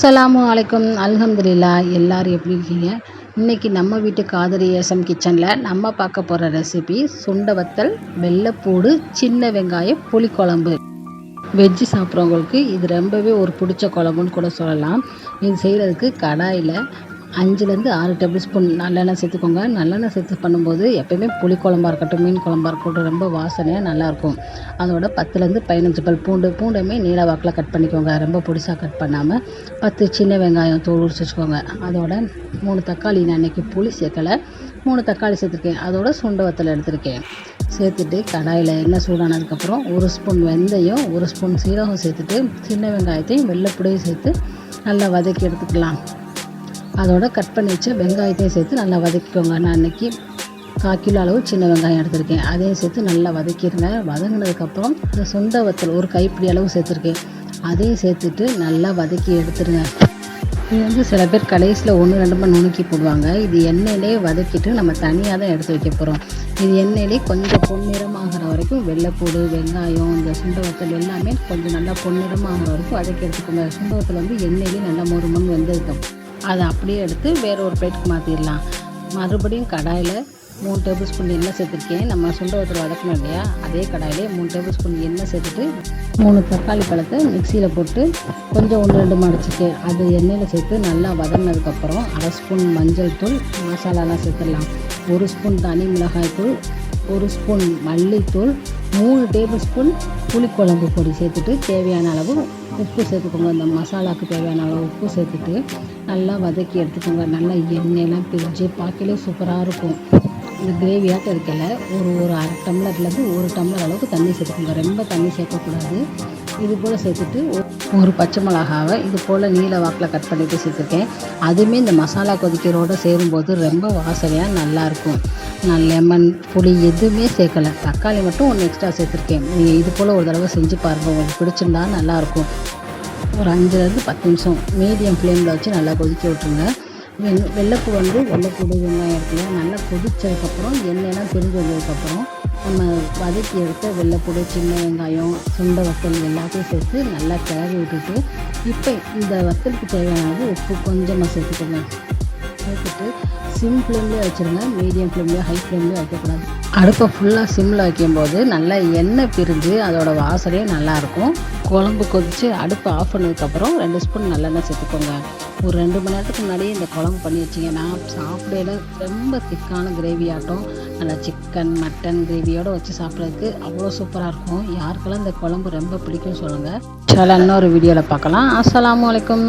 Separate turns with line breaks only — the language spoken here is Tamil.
அஸ்ஸலாமு அலைக்கும். அல்ஹம்துலில்லா எல்லோரும் எப்படி இருக்கீங்க? இன்றைக்கி நம்ம வீட்டு காதரி ஏசம் கிச்சனில் நம்ம பார்க்க போகிற ரெசிபி சுண்டை வத்தல் வெள்ளைப்பூடு சின்ன வெங்காயம் புளிக்குழம்பு. வெஜ்ஜு சாப்பிட்றவங்களுக்கு இது ரொம்பவே ஒரு பிடிச்ச குழம்புன்னு கூட சொல்லலாம். இது செய்கிறதுக்கு கடாயில் அஞ்சுலேருந்து ஆறு டேபிள் ஸ்பூன் நல்லெண்ணெய் சேர்த்துக்கோங்க. நல்லெண்ணெய் சேர்த்து பண்ணும்போது எப்போயுமே புளி குழம்பாக இருக்கட்டும் மீன் குழம்பா இருக்கட்டும் ரொம்ப வாசனையாக நல்லாயிருக்கும். அதோட பத்துலேருந்து பதினஞ்சு பல் பூண்டு பூண்டுமே நீல வாக்கில் கட் பண்ணிக்கோங்க. ரொம்ப பொடிசாக கட் பண்ணாமல் பத்து சின்ன வெங்காயம் தோல் உரிச்சு வச்சுக்கோங்க. அதோட மூணு தக்காளி நான் இன்றைக்கி புளி சேர்க்கலை. மூணு தக்காளி சேர்த்துருக்கேன். அதோட சுண்ட வத்தல் எடுத்திருக்கேன். சேர்த்துட்டு கடாயில் எண்ணெய் சூடானதுக்கப்புறம் ஒரு ஸ்பூன் வெந்தயம் ஒரு ஸ்பூன் சீரகம் சேர்த்துட்டு சின்ன வெங்காயத்தையும் வெள்ளைப்புடையும் சேர்த்து நல்லா வதக்கி எடுத்துக்கலாம். அதோட கட் பண்ணி வச்ச வெங்காயத்தையும் சேர்த்து நல்லா வதக்கிக்கோங்க. நான் இன்றைக்கி கால் கிலோ அளவு சின்ன வெங்காயம் எடுத்திருக்கேன். அதையும் சேர்த்து நல்லா வதக்கிடுங்க வதங்கினதுக்கப்புறம் இந்த சுண்ட வத்தல் ஒரு கைப்பிடி அளவு சேர்த்துருக்கேன். அதையும் சேர்த்துட்டு நல்லா வதக்கி எடுத்துருங்க. இது வந்து சில பேர் கடைசியில் ஒன்று ரெண்டு மணி நுணுக்கி போடுவாங்க. இது எண்ணெயிலே வதக்கிட்டு நம்ம தனியாக தான் எடுத்து வைக்க போகிறோம் இது எண்ணெயிலே கொஞ்சம் பொன்னிறமாகிற வரைக்கும் வெள்ளைப்பூடு வெங்காயம் இந்த சுண்ட வத்தல் எல்லாமே கொஞ்சம் நல்லா பொன்னிறமாகிற வரைக்கும் வதக்கி எடுத்துக்கோங்க. சுண்டவத்தல் வந்து எண்ணெயிலே நல்லா மொறு மண் வெந்ததுக்கப்புறம் அதை அப்படியே எடுத்து வேறு ஒரு பிளேட்டுக்கு மாற்றிடலாம் மறுபடியும் கடாயில் மூணு டேபிள் ஸ்பூன் எண்ணெய் சேர்த்துருக்கேன். நம்ம சுண்டை ஒருத்தர் வதக்கணும் இல்லையா? அதே கடாயிலே மூணு டேபிள் ஸ்பூன் எண்ணெய் சேர்த்துட்டு மூணு தக்காளி பழத்தை மிக்சியில் போட்டு கொஞ்சம் ஒன்று ரெண்டு மடிச்சிட்டு அது எண்ணெயில் சேர்த்து நல்லா வதங்கினதுக்கப்புறம் அரை ஸ்பூன் மஞ்சள் தூள் மசாலாலாம் சேர்த்துடலாம். ஒரு ஸ்பூன் தனி மிளகாய் தூள் ஒரு ஸ்பூன் மல்லித்தூள் மூணு டேபிள் ஸ்பூன் புளிக்குழம்பு பொடி சேர்த்துட்டு தேவையான அளவு உப்பு சேர்த்துக்கோங்க. அந்த மசாலாவுக்கு தேவையான அளவு உப்பு சேர்த்துட்டு நல்லா வதக்கி எடுத்துக்கோங்க. நல்லா எண்ணெயெல்லாம் பிரிஞ்சு பார்க்கலே சூப்பராக இருக்கும். இந்த கிரேவியாட்டம் இருக்கல ஒரு ஒரு அரை டம்ளர்லேருந்து ஒரு டம்ளர் அளவுக்கு தண்ணி சேர்த்துக்கோங்க. ரொம்ப தண்ணி சேர்க்கக்கூடாது. இது போல் சேர்த்துட்டு ஒரு பச்சை மிளகாவை இது போல் நீல வாக்கில் கட் பண்ணிவிட்டு சேர்த்துருக்கேன். அதுவுமே இந்த மசாலா கொதிக்கிறோடு சேரும்போது ரொம்ப வாசனையாக நல்லாயிருக்கும். நான் லெமன் புளி எதுவுமே சேர்க்கலை. தக்காளி மட்டும் ஒன்று எக்ஸ்ட்ரா சேர்த்துருக்கேன். நீங்கள் இது போல் ஒரு தடவை செஞ்சு பாருங்கள் உங்களுக்கு பிடிச்சிருந்தா நல்லாயிருக்கும். ஒரு அஞ்சுலேருந்து பத்து நிமிஷம் மீடியம் ஃப்ளேமில் வச்சு நல்லா கொதிக்க விட்ருங்க வெள் வெள்ளைப்பூ வந்து வெள்ளைப்பூடு வெங்காயம் இருக்குல்ல நல்லா கொதித்ததுக்கப்புறம் எண்ணெயெல்லாம் பிரிஞ்சு வந்ததுக்கப்புறம் நம்ம வதக்கி எடுத்த வெள்ளைப்பூடு சின்ன வெங்காயம் சுண்டை வத்தல் எல்லாத்தையும் சேர்த்து நல்லா கிளறி விட்டுட்டு இப்போ இந்த வத்தலுக்கு தேவையானது உப்பு கொஞ்சமாக சேர்த்துக்கோங்க. சேர்த்துட்டு சிம் ஃப்ளேம்லேயே வச்சுருங்க. மீடியம் ஃப்ளேம்லேயே ஹை ஃப்ளேம்லேயே வைக்கக்கூடாது. அடுப்பை ஃபுல்லாக சிம்மில் வைக்கும்போது நல்லா எண்ணெய் பிரிஞ்சு அதோடய வாசனையே நல்லாயிருக்கும். குழம்பு கொதித்து அடுப்பு ஆஃப் பண்ணதுக்கப்புறம் ரெண்டு ஸ்பூன் நல்லெண்ணெய் சேர்த்துக்கோங்க. ஒரு ரெண்டு மணி நேரத்துக்கு முன்னாடியே இந்த குழம்பு பண்ணி வச்சிங்கன்னா சாப்பிடையில ரொம்ப திக்கான கிரேவி ஆட்டம். நல்லா சிக்கன் மட்டன் கிரேவியோடு வச்சு சாப்பிட்றதுக்கு அவ்வளோ சூப்பராக இருக்கும். யாருக்கெல்லாம் இந்த குழம்பு ரொம்ப பிடிக்கும் சொல்லுங்கள் சில இன்னொரு வீடியோவில் பார்க்கலாம். அஸ்ஸலாமு வலைக்கம்